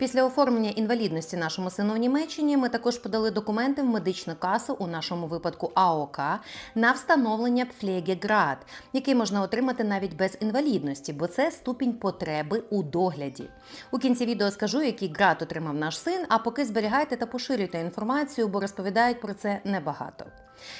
Після оформлення інвалідності нашому сину в Німеччині ми також подали документи в медичну касу, у нашому випадку АОК, на встановлення Pflegegрад, який можна отримати навіть без інвалідності, бо це ступінь потреби у догляді. У кінці відео скажу, який град отримав наш син, а поки зберігайте та поширюйте інформацію, бо розповідають про це небагато.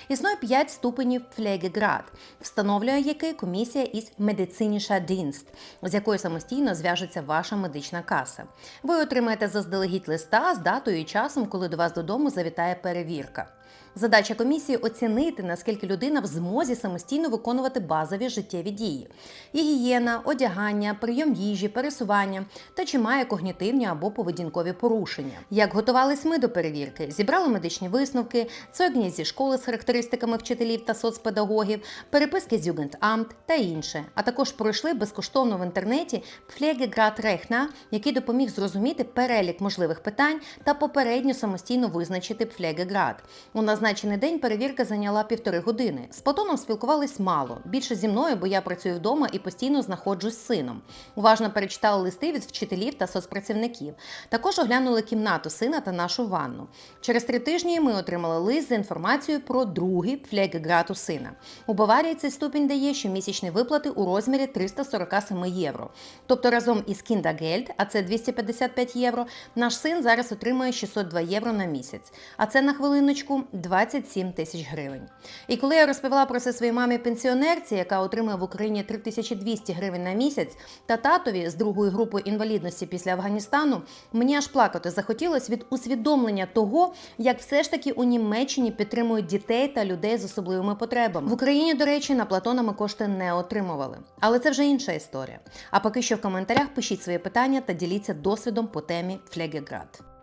Існує 5 ступенів Pflegegрад, встановлює який комісія із медициніша Дінст, з якою самостійно зв'яжеться ваша медична каса. Ви отримаєте заздалегідь листа з датою і часом, коли до вас додому завітає перевірка. Задача комісії оцінити, наскільки людина в змозі самостійно виконувати базові життєві дії: гігієна, одягання, прийом їжі, пересування та чи має когнітивні або поведінкові порушення. Як готувались ми до перевірки? Зібрали медичні висновки, цогні зі школи з характеристиками вчителів та соцпедагогів, переписки з Jugendamt та інше. А також пройшли безкоштовно в інтернеті Pflegeggrad Rechner, який допоміг зрозуміти перелік можливих питань та попередньо самостійно визначити Pflegeggrad. У назначений день перевірка зайняла півтори години. З Платоном спілкувались мало. Більше зі мною, бо я працюю вдома і постійно знаходжусь з сином. Уважно перечитали листи від вчителів та соцпрацівників. Також оглянули кімнату сина та нашу ванну. Через три тижні ми отримали лист з інформацією про другий Pflegeggrad у сина. У Баварії цей ступінь дає щомісячні виплати у розмірі 347 євро. Тобто разом із Kindergeld, а це 255 євро, наш син зараз отримує 602 євро на місяць. А це на хвилиночку 27 тисяч гривень. І коли я розповіла про це своїй мамі пенсіонерці, яка отримує в Україні 3200 гривень на місяць, та татові з другої групи інвалідності після Афганістану, мені аж плакати захотілося від усвідомлення того, як все ж таки у Німеччині підтримують дітей та людей з особливими потребами. В Україні, до речі, на Платона ми кошти не отримували. Але це вже інша історія. А поки що в коментарях пишіть свої питання та діліться досвідом по темі Флегеград.